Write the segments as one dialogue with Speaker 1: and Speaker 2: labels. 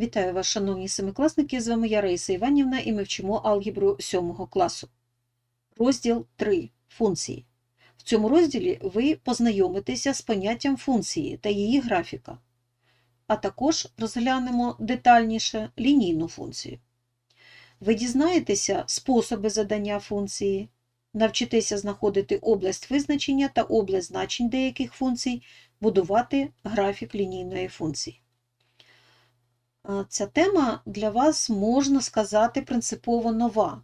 Speaker 1: Вітаю вас, шановні семикласники! З вами я Раїса Іванівна і ми вчимо алгебру 7 класу. Розділ 3. Функції. В цьому розділі ви познайомитеся з поняттям функції та її графіка, а також розглянемо детальніше лінійну функцію. Ви дізнаєтеся способи задання функції, навчитеся знаходити область визначення та область значень деяких функцій, будувати графік лінійної функції. Е, Ця тема для вас, можна сказати, принципово нова,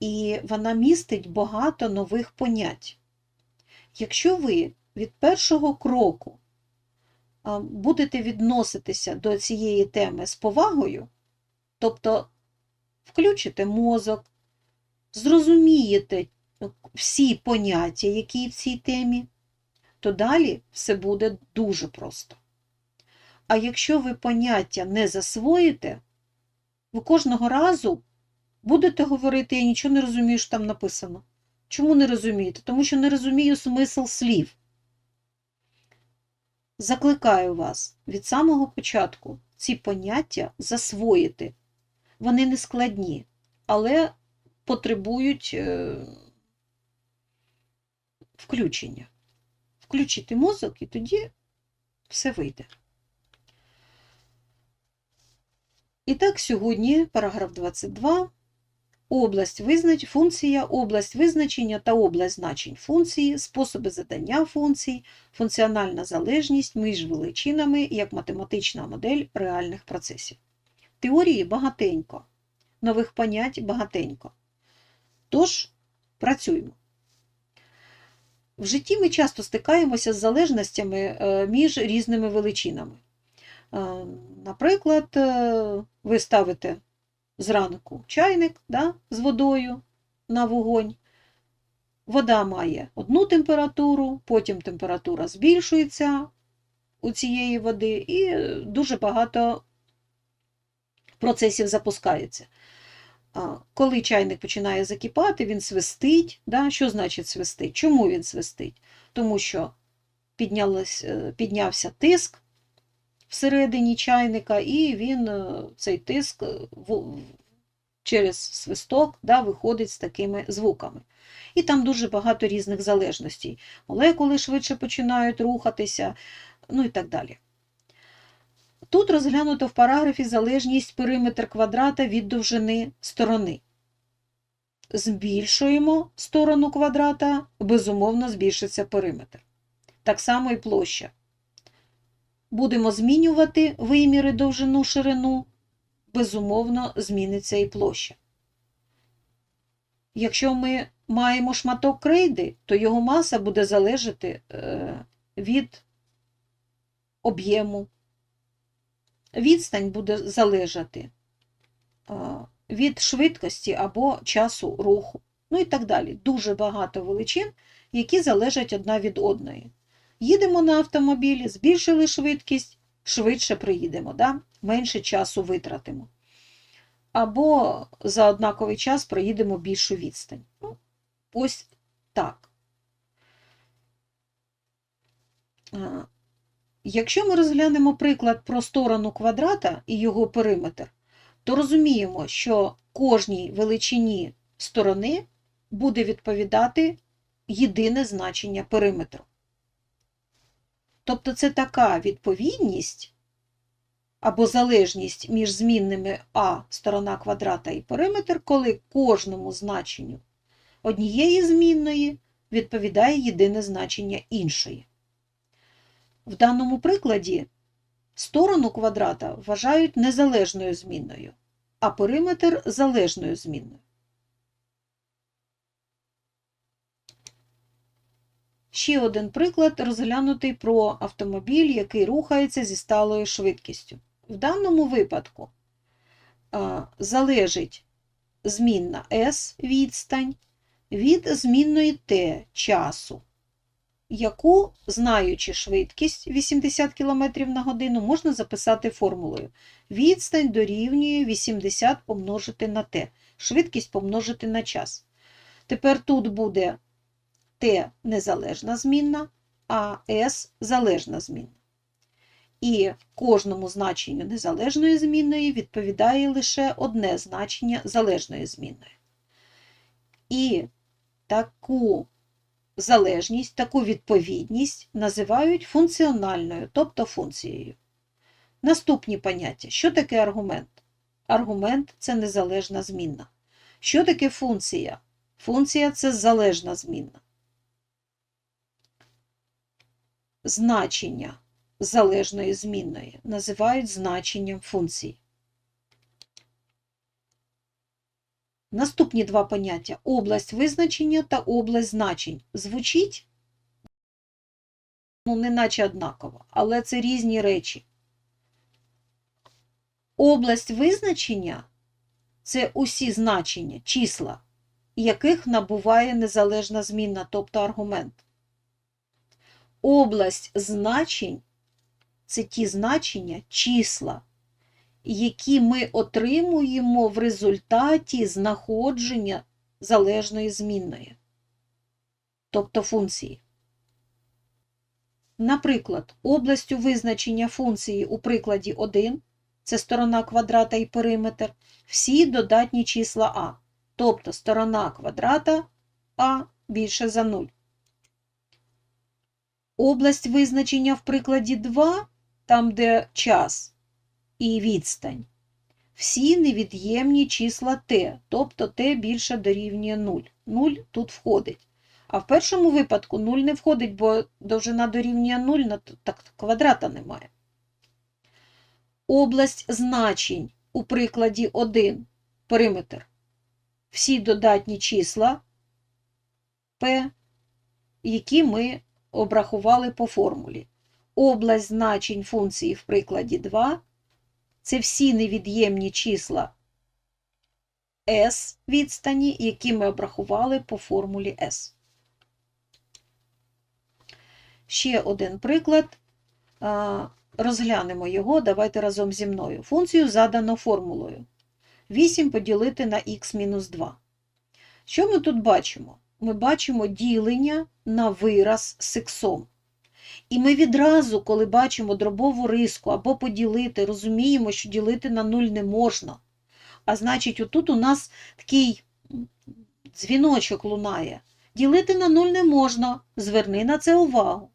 Speaker 1: і вона містить багато нових понять. Якщо ви від першого кроку будете відноситися до цієї теми з повагою, тобто включите мозок, зрозумієте всі поняття, які в цій темі, то далі все буде дуже просто. А якщо ви поняття не засвоїте, ви кожного разу будете говорити, я нічого не розумію, що там написано. Чому не розумієте? Тому що не розумію смисл слів. Закликаю вас від самого початку ці поняття засвоїти. Вони не складні, але потребують е, включення. Включити мозок і тоді все вийде. І так, сьогодні параграф 22. Область визнач... функція, область визначення та область значень функції, способи задання функцій, функціональна залежність між величинами як математична модель реальних процесів. Теорії багатенько, нових понять багатенько. Тож, працюємо. В житті ми часто стикаємося з залежностями е, між різними величинами. Е, Наприклад, е, ви ставите зранку чайник да, з водою на вогонь. Вода має одну температуру, потім температура збільшується у цієї води, і дуже багато процесів запускається. Коли чайник починає закипати, він свистить. Да? Що значить свистить? Чому він свистить? Тому що е, піднявся тиск всередині чайника, і він е, цей тиск е, через свисток да, виходить з такими звуками. І там дуже багато різних залежностей. Молекули швидше починають рухатися, ну і так далі. Тут розглянуто в параграфі залежність периметр квадрата від довжини сторони. Збільшуємо сторону квадрата, безумовно, збільшиться периметр. Так само і площа. Будемо змінювати виміри довжину ширину, безумовно, зміниться і площа. Якщо ми маємо шматок крейди, то його маса буде залежати е, від об'єму. Відстань буде залежати е, від швидкості або часу руху. Ну і так далі. Дуже багато величин, які залежать одна від одної. Їдемо на автомобілі, збільшили швидкість, швидше приїдемо, да? менше часу витратимо. Або за однаковий час проїдемо більшу відстань. Ну, ось так. Якщо ми розглянемо приклад про сторону квадрата і його периметр, то розуміємо, що кожній величині сторони буде відповідати єдине значення периметру. Тобто це така відповідність або залежність між змінними а сторона квадрата і периметр, коли кожному значенню однієї змінної відповідає єдине значення іншої. В даному прикладі сторону квадрата вважають незалежною змінною, а периметр залежною змінною. Ще один приклад розглянутий про автомобіль, який рухається зі сталою швидкістю. В даному випадку залежить змінна S відстань від змінної T часу, яку, знаючи швидкість 80 км на годину, можна записати формулою. Відстань дорівнює 80 помножити на T, швидкість помножити на час. Тепер тут буде Т незалежна змінна, а С залежна змінна. І кожному значенню незалежної змінної відповідає лише одне значення залежної змінної. І таку залежність, таку відповідність називають функціональною, тобто функцією. Наступні поняття. Що таке аргумент? Аргумент це незалежна змінна. Що таке функція? Функція це залежна змінна. Значення залежної змінної називають значенням функції. Наступні два поняття область визначення та область значень. Звучить, ну, неначе однаково, але це різні речі. Область визначення це усі значення, числа, яких набуває незалежна змінна, тобто аргумент. Область значень це ті значення, числа, які ми отримуємо в результаті знаходження залежної змінної, тобто функції. Наприклад, областю визначення функції у прикладі 1 це сторона квадрата і периметр, всі додатні числа а, тобто сторона квадрата а більше за 0. Область визначення в прикладі 2, там де час і відстань, всі невід'ємні числа t, тобто t більше дорівнює 0. 0 тут входить. А в першому випадку 0 не входить, бо довжина дорівнює 0, так квадрата немає. Область значень у прикладі 1 периметр. Всі додатні числа p, які ми обрахували по формулі. Область значень функції в прикладі 2 це всі невід'ємні числа s відстані, які ми обрахували по формулі s. Ще один приклад. Розглянемо його, давайте разом зі мною. Функцію задано формулою. 8 поділити на х-2. Що ми тут бачимо? Ми бачимо ділення на вираз з іксом. І ми відразу, коли бачимо дробову риску або поділити, розуміємо, що ділити на 0 не можна. А значить, отут у нас такий дзвіночок лунає. Ділити на 0 не можна, зверни на це увагу.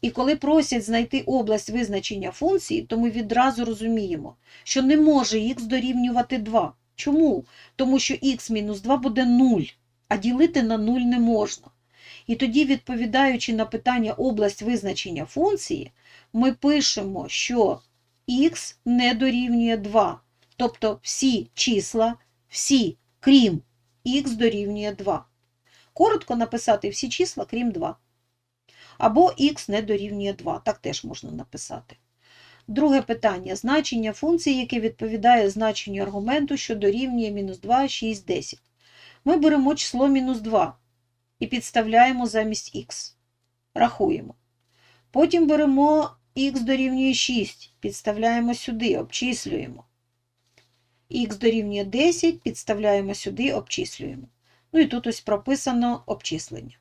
Speaker 1: І коли просять знайти область визначення функції, то ми відразу розуміємо, що не може х дорівнювати 2. Чому? Тому що х мінус 2 буде 0, а ділити на 0 не можна. І тоді, відповідаючи на питання область визначення функції, ми пишемо, що х не дорівнює 2. Тобто всі числа, всі, крім х дорівнює 2. Коротко написати всі числа, крім 2. Або х не дорівнює 2. Так теж можна написати. Друге питання. Значення функції, яке відповідає значенню аргументу, що дорівнює мінус 2, 6, 10. Ми беремо число мінус 2 і підставляємо замість х. Рахуємо. Потім беремо х дорівнює 6, підставляємо сюди, обчислюємо. х дорівнює 10, підставляємо сюди, обчислюємо. Ну і тут ось прописано обчислення.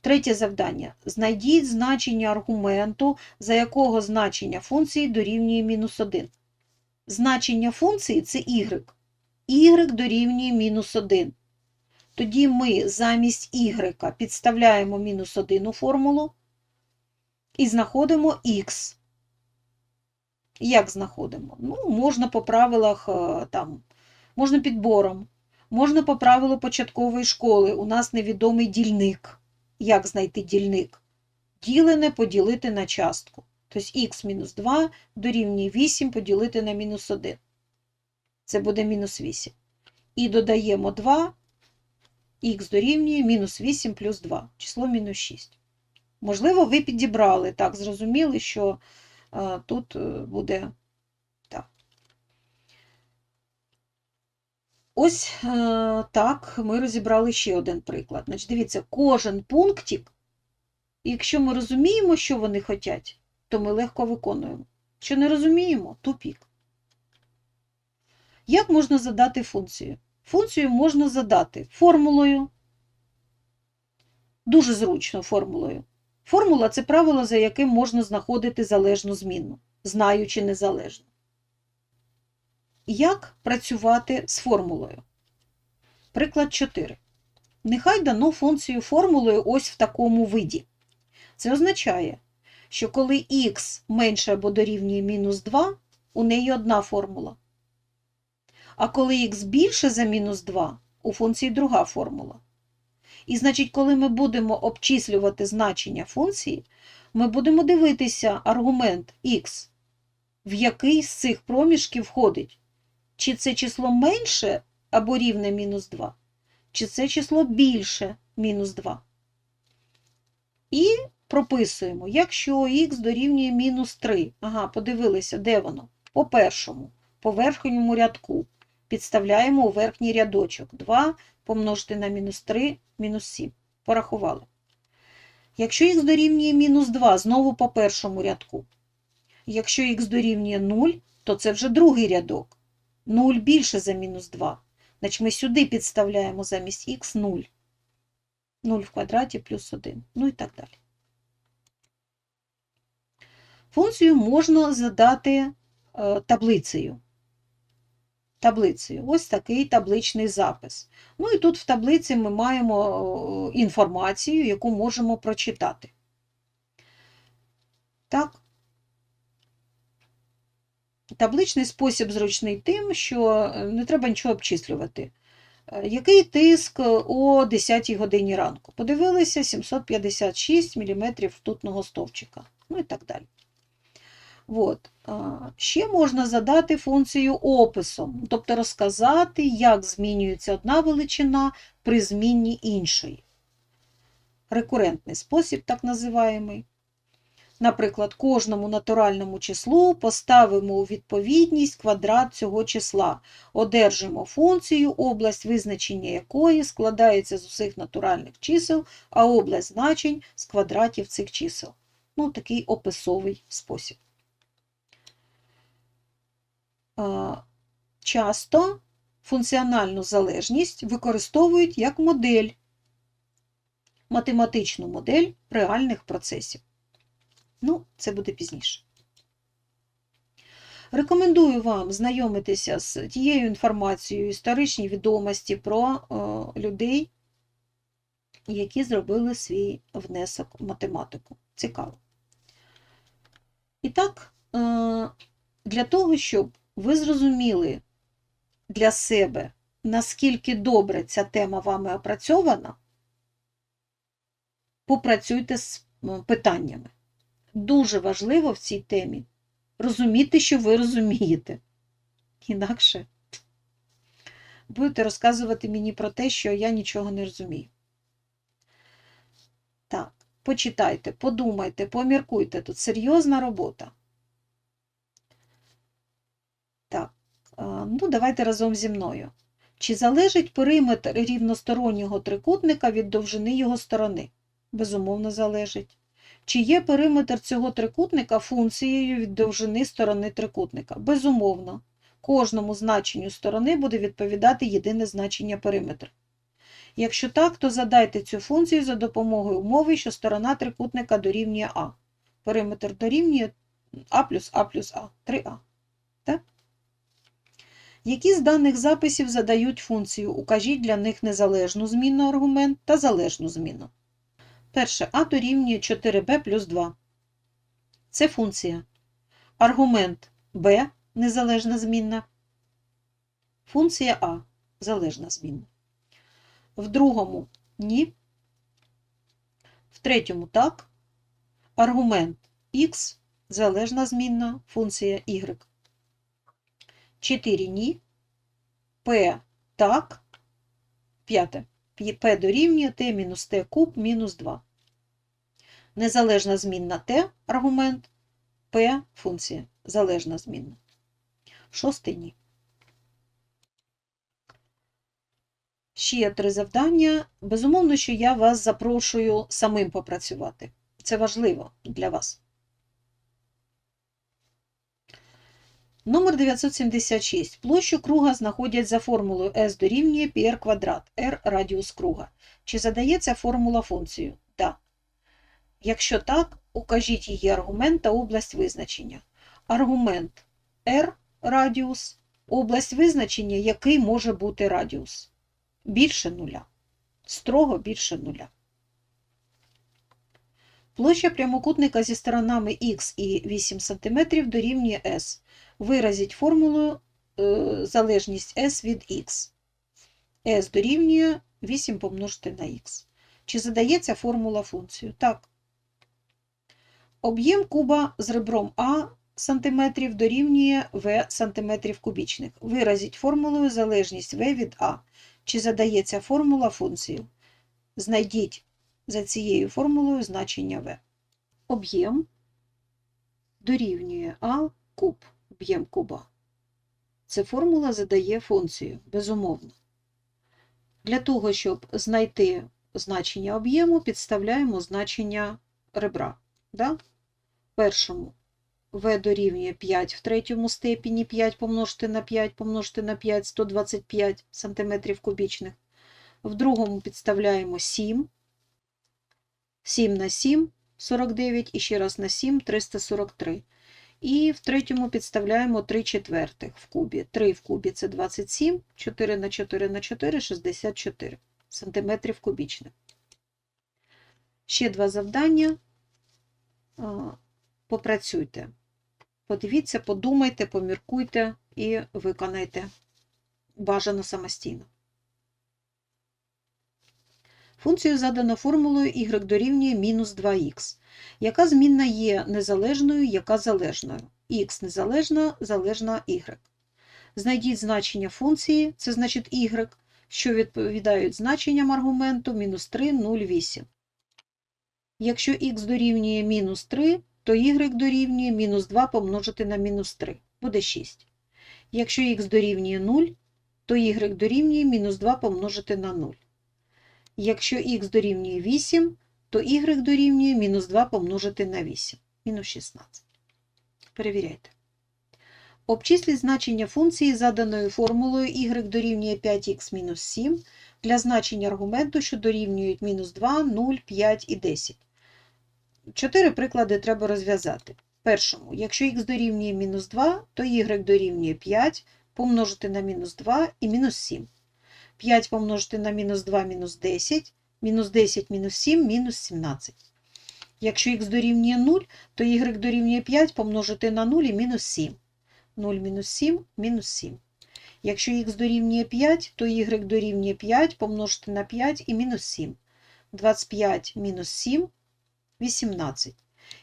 Speaker 1: Третє завдання. Знайдіть значення аргументу, за якого значення функції дорівнює мінус 1. Значення функції це y. y дорівнює мінус 1. Тоді ми замість y підставляємо мінус 1 у формулу і знаходимо х. Як знаходимо? Ну, можна по правилах е, там, можна підбором, можна по правилу початкової школи. У нас невідомий дільник. Як знайти дільник? Ділене поділити на частку. Тобто х мінус 2 дорівнює 8 поділити на мінус 1. Це буде мінус 8. І додаємо 2, х дорівнює мінус 8 плюс 2, число мінус 6. Можливо, ви підібрали так, зрозуміли, що а, тут е, буде так. Ось е, так ми розібрали ще один приклад. Значить, дивіться, кожен пунктик, якщо ми розуміємо, що вони хочуть, то ми легко виконуємо. Якщо не розуміємо, тупік. Як можна задати функцію? Функцію можна задати формулою, дуже зручно формулою. Формула це правило, за яким можна знаходити залежну змінну, знаючи незалежну. Як працювати з формулою? Приклад 4. Нехай дано функцію формулою ось в такому виді. Це означає, що коли х менше або дорівнює мінус 2, у неї одна формула. А коли х більше за мінус 2, у функції друга формула. І значить, коли ми будемо обчислювати значення функції, ми будемо дивитися аргумент х, в який з цих проміжків входить. Чи це число менше або рівне мінус 2, чи це число більше мінус 2. І прописуємо, якщо х дорівнює мінус 3. Ага, подивилися, де воно? По першому, по верхньому рядку. Підставляємо у верхній рядочок. 2 помножити на мінус 3, мінус 7. Порахували. Якщо х дорівнює мінус 2, знову по першому рядку. Якщо х дорівнює 0, то це вже другий рядок. 0 більше за мінус 2. Значить, ми сюди підставляємо замість х 0. 0 в квадраті плюс 1. Ну і так далі. Функцію можна задати е, таблицею. Таблицею. Ось такий табличний запис. Ну і тут в таблиці ми маємо е, інформацію, яку можемо прочитати. Так. Табличний спосіб зручний тим, що е, не треба нічого обчислювати. Е, Який тиск о 10 годині ранку? Подивилися 756 мм ртутного стовпчика. Ну і так далі. От. Ще можна задати функцію описом, тобто розказати, як змінюється одна величина при зміні іншої. Рекурентний спосіб, так називаємий. Наприклад, кожному натуральному числу поставимо у відповідність квадрат цього числа, одержимо функцію, область визначення якої складається з усіх натуральних чисел, а область значень з квадратів цих чисел. Ну, такий описовий спосіб. Часто функціональну залежність використовують як модель, математичну модель реальних процесів. Ну, це буде пізніше. Рекомендую вам знайомитися з тією інформацією, історичні відомості про е, людей, які зробили свій внесок в математику. Цікаво. І так, е, для того, щоб ви зрозуміли для себе, наскільки добре ця тема вами опрацьована, попрацюйте з питаннями. Дуже важливо в цій темі розуміти, що ви розумієте. Інакше будете розказувати мені про те, що я нічого не розумію. Так, почитайте, подумайте, поміркуйте. Тут серйозна робота. Так, ну давайте разом зі мною. Чи залежить периметр рівностороннього трикутника від довжини його сторони? Безумовно, залежить. Чи є периметр цього трикутника функцією від довжини сторони трикутника? Безумовно. Кожному значенню сторони буде відповідати єдине значення периметра. Якщо так, то задайте цю функцію за допомогою умови, що сторона трикутника дорівнює А. Периметр дорівнює А плюс А плюс А. 3А. Які з даних записів задають функцію? Укажіть для них незалежну змінну аргумент та залежну зміну. Перше а дорівнює 4b плюс 2. Це функція. Аргумент b незалежна змінна. Функція а залежна змінна. В другому ні. В третьому так. Аргумент x залежна змінна, функція y. 4 ні. P так. П'яте. P дорівнює t мінус t куб мінус 2. Незалежна змінна t аргумент, P функція залежна змінна. Шостий ні. Ще три завдання. Безумовно, що я вас запрошую самим попрацювати. Це важливо для вас. Номер 976. Площу круга знаходять за формулою S дорівнює πr квадрат, R радіус круга. Чи задається формула функцію? Да. Якщо так, укажіть її аргумент та область визначення. Аргумент R радіус, область визначення, який може бути радіус. Більше нуля. Строго більше нуля. Площа прямокутника зі сторонами х і 8 см дорівнює s. Виразіть формулою е, залежність s від x. s дорівнює 8 помножити на х. Чи задається формула функцію? Так. Об'єм куба з ребром А сантиметрів дорівнює В сантиметрів кубічних. Виразіть формулою залежність В від А. Чи задається формула функцію? Знайдіть за цією формулою значення В. Об'єм дорівнює А куб. Об'єм куба. Це формула задає функцію, безумовно. Для того, щоб знайти значення об'єму, підставляємо значення ребра. Да? Першому v дорівнює 5 в третьому степені, 5 помножити на 5 помножити на 5, 125 см кубічних. В другому підставляємо 7. 7 на 7 49 і ще раз на 7 343. І в третьому підставляємо 3 четвертих в кубі. 3 в кубі це 27, 4 на 4 на 4 64 сантиметрів кубічних. Ще два завдання. Попрацюйте. Подивіться, подумайте, поміркуйте і виконайте бажано самостійно. Функцію задано формулою y дорівнює мінус 2х. Яка змінна є незалежною, яка залежною? х незалежна, залежна y. Знайдіть значення функції, це значить y, що відповідають значенням аргументу мінус 3, 0, 8. Якщо х дорівнює мінус 3, то y дорівнює мінус 2 помножити на мінус 3. Буде 6. Якщо х дорівнює 0, то y дорівнює мінус 2 помножити на 0. Якщо х дорівнює 8, то y дорівнює мінус 2 помножити на 8. Мінус 16. Перевіряйте. Обчисліть значення функції заданою формулою y дорівнює 5х мінус 7 для значення аргументу, що дорівнюють мінус 2, 0, 5 і 10. Чотири приклади треба розв'язати. Першому, якщо х дорівнює мінус 2, то y дорівнює 5 помножити на мінус 2 і мінус 7. 5 помножити на мінус 2 мінус 10, мінус 10 мінус 7 мінус 17. Якщо х дорівнює 0, то y дорівнює 5 помножити на 0 і мінус 7. 0 мінус 7 мінус 7. Якщо х дорівнює 5, то y дорівнює 5 помножити на 5 і мінус 7. 25 мінус 7 18.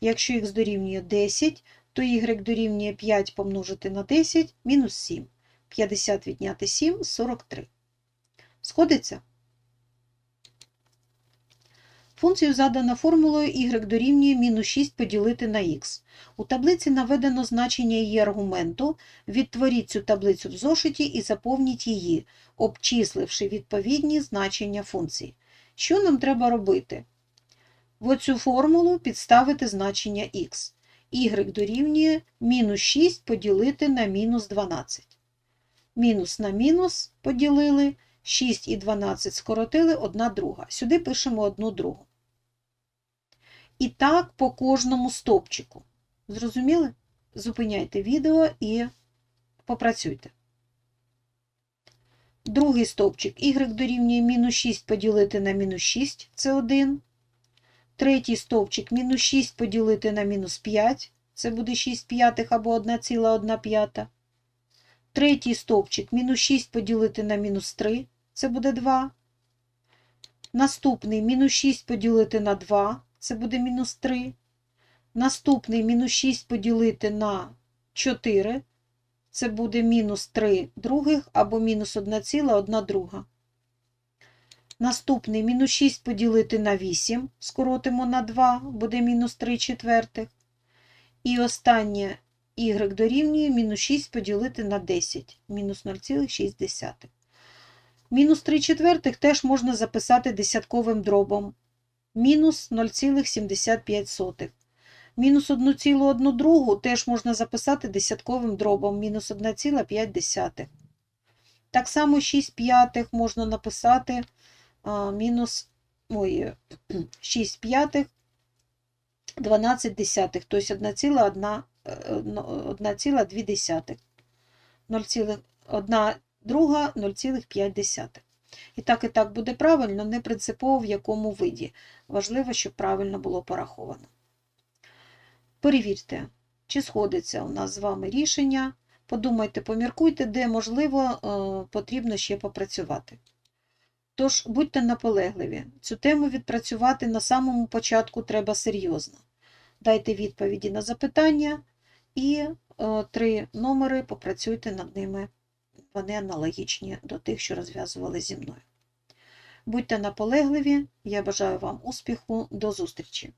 Speaker 1: Якщо х дорівнює 10, то y дорівнює 5 помножити на 10 мінус 7. 50 відняти 7 43. Сходиться? Функцію задано формулою y дорівнює мінус 6 поділити на х. У таблиці наведено значення її аргументу. Відтворіть цю таблицю в зошиті і заповніть її, обчисливши відповідні значення функції. Що нам треба робити? В оцю формулу підставити значення х. y дорівнює мінус 6 поділити на мінус 12. Мінус на мінус поділили, 6 і 12 скоротили одна друга. Сюди пишемо одну другу. І так по кожному стовпчику. Зрозуміли? Зупиняйте відео і попрацюйте. Другий стовпчик y дорівнює мінус 6 поділити на мінус 6 це 1. Третій стовпчик мінус 6 поділити на мінус 5, це буде 6 п'ятих або 1,1 п'ята. Третій стовпчик мінус 6 поділити на мінус 3, це буде 2. Наступний мінус 6 поділити на 2, це буде мінус 3. Наступний мінус 6 поділити на 4, це буде мінус 3 других або мінус 1,1 друга. Наступний мінус 6 поділити на 8, скоротимо на 2, буде мінус 3 четвертих. І останнє y дорівнює мінус 6 поділити на 10, мінус 0,6. Мінус 3 четвертих теж можна записати десятковим дробом. Мінус 0,75. Мінус 1,1 другу теж можна записати десятковим дробом, мінус 1,5. Так само 6 п'ятих можна написати а, мінус ой, 6 п'ятих 12 десятих, тобто 1,1 е, ну, 1,2. 0,1 друга 0,5. І так, і так буде правильно, не принципово в якому виді. Важливо, щоб правильно було пораховано. Перевірте, чи сходиться у нас з вами рішення. Подумайте, поміркуйте, де, можливо, е, потрібно ще попрацювати. Тож, будьте наполегливі. Цю тему відпрацювати на самому початку треба серйозно. Дайте відповіді на запитання і е, три номери попрацюйте над ними. Вони аналогічні до тих, що розв'язували зі мною. Будьте наполегливі, я бажаю вам успіху, до зустрічі!